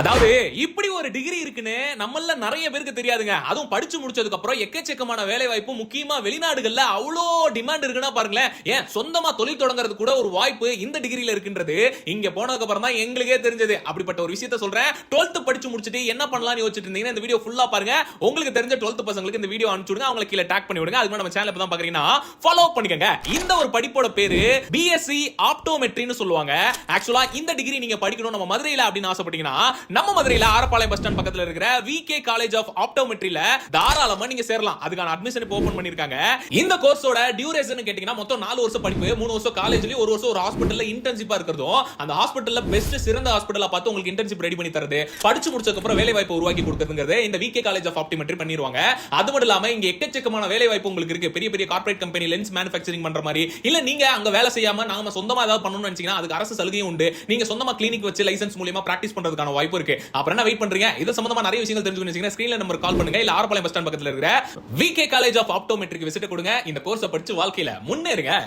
அதாவது இப்படி ஒரு டிகிரி இருக்குன்னு நம்மள நிறைய பேருக்கு தெரியாதுங்க. அதுவும் படிச்சு முடிச்சதுக்கு அப்புறம் எக்கச்சக்கமான வேலை வாய்ப்பு முக்கியமா வெளிநாடுகள்ல அவ்வளோ டிமாண்ட் இருக்குன்னா பாருங்களேன். ஏன்? சொந்தமா தொழில் தொடங்குறது கூட ஒரு வாய்ப்பு இந்த டிகிரியில இருக்குன்றது இங்க போனதுக்கு அப்புறம் தான் எங்களுக்கே தெரிஞ்சது. அப்படிப்பட்ட ஒரு விஷயத்த சொல்றேன். 12th படிச்சு முடிச்சுட்டு என்ன பண்ணலாம்னு யோசிச்சுட்டு இருந்தீங்கன்னா இந்த வீடியோ ஃபுல்லா பாருங்க. உங்களுக்கு தெரிஞ்ச 12th பசங்களுக்கு இந்த வீடியோ அனுப்பிச்சுடுங்க. அவங்களை கீழே டேக் பண்ணி விடுங்க. அதுக்கு நம்ம சேனல் தான் பாக்குறீங்கன்னா ஃபாலோ பண்ணிக்கங்க. இந்த ஒரு படிப்போட பேரு பிஎஸ்சி ஆப்டோமெட்ரின்னு சொல்லுவாங்க. ஆக்சுவலா இந்த டிகிரி நீங்க படிக்கணும். நம்ம மதுரையில அப்படின்னு ஆசைப்பட்டீங்கன்னா நம்ம மதுரையில ஆரப்பாளையம் பஸ் ஸ்டாண்ட் பக்கத்துல இருக்கிற விகே காலேஜ் ஆஃப் ஆப்டோமெட்ரியில தாராளமா நீங்க சேரலாம். அதுக்கான அட்மிஷன் இப்போ ஓபன் பண்ணிருக்காங்க. இந்த கோர்ஸோட டியூரேஷன் கேட்டீங்கன்னா மொத்தம் நாலு வருஷம் படிப்பு மூணு வருஷம் காலேஜ்லயும் ஒரு வருஷம் ஒரு ஹாஸ்பிட்டல்ல இன்டர்ன்ஷிப்பா இருக்கிறதும் அந்த ஹாஸ்பிட்டல்ல பெஸ்ட் சிறந்த ஹாஸ்பிட்டலா பார்த்து உங்களுக்கு இன்டர்ன்ஷிப் ரெடி பண்ணி தரது படிச்சு முடிச்சதுக்கு அப்புறம் வேலை வாய்ப்பு உருவாக்கி கொடுக்குறதுங்கிறது இந்த விகே காலேஜ் ஆஃப் ஆப்டிமெட்ரி பண்ணிடுவாங்க அது மட்டும் இல்லாம இங்க எக்கச்சக்கமான வேலை வாய்ப்பு உங்களுக்கு இருக்கு. பெரிய பெரிய கார்ப்பரேட் கம்பெனி லென்ஸ் மேனுஃபேக்சரிங் பண்ற மாதிரி. இல்ல நீங்க அங்க வேலை செய்யாம நாம சொந்தமா ஏதாவது பண்ணணும்னு நினைச்சீங்கன்னா அதுக்கு அரசு சலுகையும் உண்டு. நீங்க சொந்தமா கிளினிக் வச்சு லைசன்ஸ் மூலியமா பிராக்டிஸ் பண்றதுக்கான வாய்ப்பு இருக்கு. அப்புறம் என்ன வெயிட் பண்றீங்க? இது சம்பந்தமா நிறைய விஷயங்கள் தெரிஞ்சுக்கணும் ஸ்கிரீன்ல நம்பர் கால் பண்ணுங்க. இல்ல ஆரப்பாளையம் பஸ் ஸ்டாண்ட் பக்கத்துல இருக்கிற VK college of optometric visit கொடுங்க. இந்த கோர்ஸை படிச்சு வாழ்க்கையில முன்னேறுங்க.